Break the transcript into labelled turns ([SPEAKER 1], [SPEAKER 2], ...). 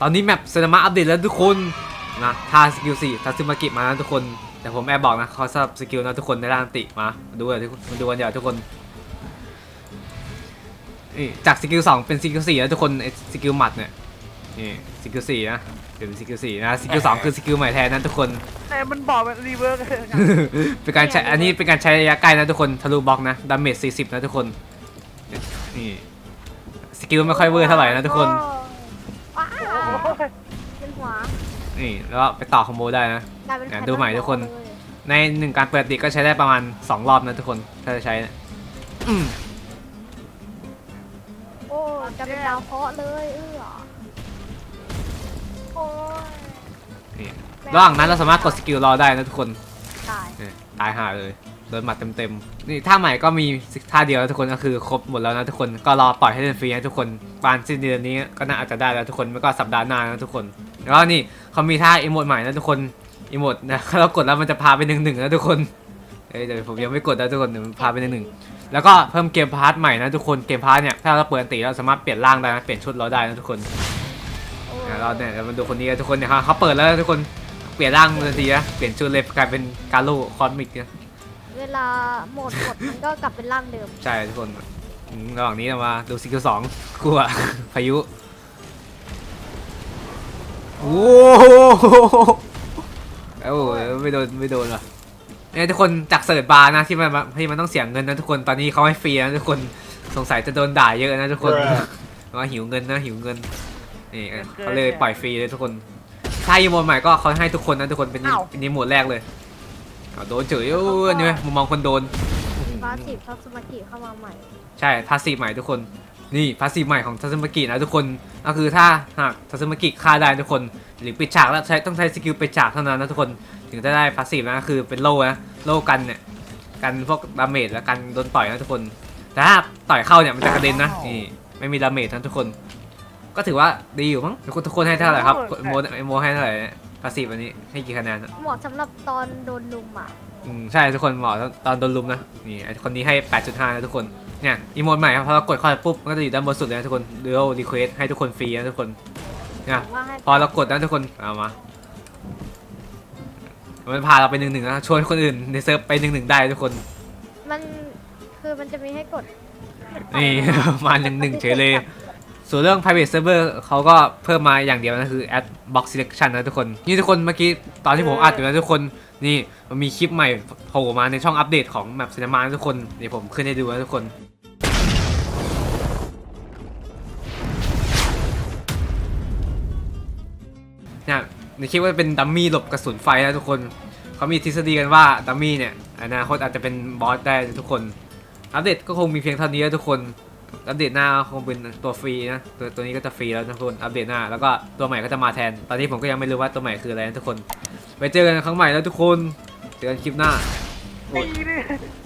[SPEAKER 1] ตอนนี้แมปเซนามะอัปเดตแล้วทุกคนนะท่าสกิลสี่ทัซึมากิมานะทุกคน แต่ผมแอบบอกนะเขาสลับสกิลนะทุกคนในร่างติมามาดูเลยทุกคนมาดูกันเดี๋ยวทุกคนนี่จากสกิลสองเป็นสกิลสี่แล้วทุกคนไอ้สกิลหมัดเนี่ยนี่สกิลสี่นะเป็นสกิลสี่นะสกิลสองคือสกิลใหม่แทนนะทุกคน
[SPEAKER 2] แต่มันบอกมันรีเวิร์กเลยนะ
[SPEAKER 1] เป็นการใช้อันนี้เป็นการใช้ระยะไกลนะทุกคนทะลุบล็อกนะดาเมจ40นะทุกคนนี่สกิลไม่ค่อยเวอร์เท่าไหร่นะทุกคน
[SPEAKER 3] ว้า
[SPEAKER 2] โอ้
[SPEAKER 3] วย เป็นหัว
[SPEAKER 1] นี่แล้วก็ไปต่อคอมโบได้นะ
[SPEAKER 3] กลายเป็น
[SPEAKER 1] เนี่ย
[SPEAKER 3] แผ่
[SPEAKER 1] ดูใหม่ทุกคน
[SPEAKER 3] เลย
[SPEAKER 1] ในหนึ่งการเปิดติก็ใช้ได้ประมาณ 2 รอบนะทุกคน ถ้าจะใช้นะอืม
[SPEAKER 3] โอ้กลายเป็นดาวเคราะห์เลยเออโอ้ย
[SPEAKER 1] นี่ระหว่างนั้นเราสามารถกดสกิลรอได้นะทุกคน
[SPEAKER 3] ตาย
[SPEAKER 1] นี่ตายห่าเลย โดนหมัดเต็มๆนี่ท่าใหม่ก็มีท่าเดียวนะทุกคนก็คือครบหมดแล้วนะทุกคนก็รอปล่อยให้เล่นฟรีนะทุกคนปานสิ้นเดือนนี้ก็น่าจะได้แล้วทุกคนไม่ก็สัปดาห์หน้านะทุกคน แล้วนี่เขามีท่าอีโมดใหม่นะทุกคนอีโมดนะเรากดแล้วมันจะพาไปหนึ่งหนึ่งนะทุกคนเอ้ยเดี๋ยวผมยังไม่กดนะทุกคนเดี๋ยวมันพาไปหนึ่งหนึ่งแล้วก็เพิ่มเกมพาร์ทใหม่นะทุกคนเกมพาร์ทเนี่ยถ้าเราเปิดอันติเราสามารถเปลี่ยนร่างได้นะเปลี่ยนชุดเราได้นะทุกคนเราเนี่ยเรามาดูคนนี้กันทุกคนเนี่ยเขาเปิดแล้วนะทุกคนเปลี่ยนร่างทันทีนะเปลี่ยนชุดเลยกลายเป็นกาโลคอสมิกนะ
[SPEAKER 3] เวลาหมดหมดมันก็กลับเป็นร่างเดิม
[SPEAKER 1] ใช่ทุกคนอืมระหว่างนี้เรามาดูซิกเกอร์สองคู่อะ พายุ โอ้โหเอ้าไม่โดนไม่โดนว่ะเนี่ยทุกคนจากเสิร์ชบาร์นะที่มันที่มันต้องเสียเงินนะทุกคนตอนนี้เขาให้ฟรีนะทุกคนสงสัยจะโดนด่าเยอะนะทุกคนว่าหิวเงินนะหิวเงินนี่เขาเลยปล่อยฟรีเลยทุกคนถ้าอีโมดใหม่ก็เขาให้ทุกคนนะทุกคนเป็นเป็นอีโมดแรกเลย เอาโดนเฉยโอ้ยนี่ไหมมุมมองคนโดน
[SPEAKER 3] ฟาสซีฟทัศมากิเข้ามาใหม่
[SPEAKER 1] ใช่พาสซีฟใหม่ทุกคน นี่พาสซีฟใหม่ของทัศมากินะทุกคน ก็คือถ้าหากทัศมากิฆ่าได้ทุกคน หรือปิดฉากแล้วใช้ต้องใช้สกิลปิดฉากเท่านั้นนะทุกคน ถึงจะได้พาสซีฟนะก็คือเป็นโล่นะ โล่กันเนี่ย กันพวกดาเมจและกันโดนต่อยนะทุกคน แต่ถ้าต่อยเข้าเนี่ยมันจะกระเด็นนะ นี่ ไม่มีดาเมจนะทุกคน ก็ถือว่าดีอยู่มั้งทุกคนทุกคนให้เท่าไหร่ครับโมโมให้เท่าไหร่ พาสซีฟอันนี้ให้กี่คะแนนอะ
[SPEAKER 3] เหมาะสำหรับตอนโดนลุมอะ
[SPEAKER 1] อืมใช่ทุกคนเหมาะตอนโดนลุมนะนี่ไอ้คนนี้ให้ 8.5นะทุกคนเนี่ยอีโมดใหม่ครับพอเรากดเข้าไปปุ๊บมันก็จะอยู่ด้านบนสุดเลยนะทุกคนเดี๋ยวรีเควสให้ทุกคนฟรีนะทุกคนเนี่ย
[SPEAKER 3] ว่าให้
[SPEAKER 1] พอเรากดนะทุกคนเอามา มันพาเราไปหนึ่งหนึ่งนะชวนคนอื่นในเซิร์ฟไปหนึ่งหนึ่งได้ทุกคน
[SPEAKER 3] มันคือมันจะมีให้กด
[SPEAKER 1] นี่ มาหนึ่งหนึ่งเฉยเลย ส่วนเรื่อง private server เขาก็เพิ่มมาอย่างเดียวนะคือ add box selection นะทุกคน นี่ทุกคนเมื่อกี้ตอนที่ผมอัดอยู่นะทุกคนนี่มันมีคลิปใหม่โผล่มาในช่องอัปเดตของ map cinema นะทุกคนเดี๋ยวผมขึ้นให้ดูนะทุกคนเนี่ยในคลิปว่าเป็นดัมมี่หลบกระสุนไฟนะทุกคนเขามีทฤษฎีกันว่าดัมมี่เนี่ยอนาคตอาจจะเป็นบอสได้ทุกคน อัปเดตก็คงมีเพียงเท่านี้นะทุกคน อัปเดตหน้าคงเป็นตัวฟรีนะตัวตัวนี้ก็จะฟรีแล้วทุกคนอัปเดตหน้าแล้วก็ตัวใหม่ก็จะมาแทน ตอนนี้ผมก็ยังไม่รู้ว่าตัวใหม่คืออะไรนะทุกคน ไปเจอกันครั้งใหม่แล้วทุกคนเจอกันคลิปหน้าโอ้
[SPEAKER 2] ตี
[SPEAKER 1] ย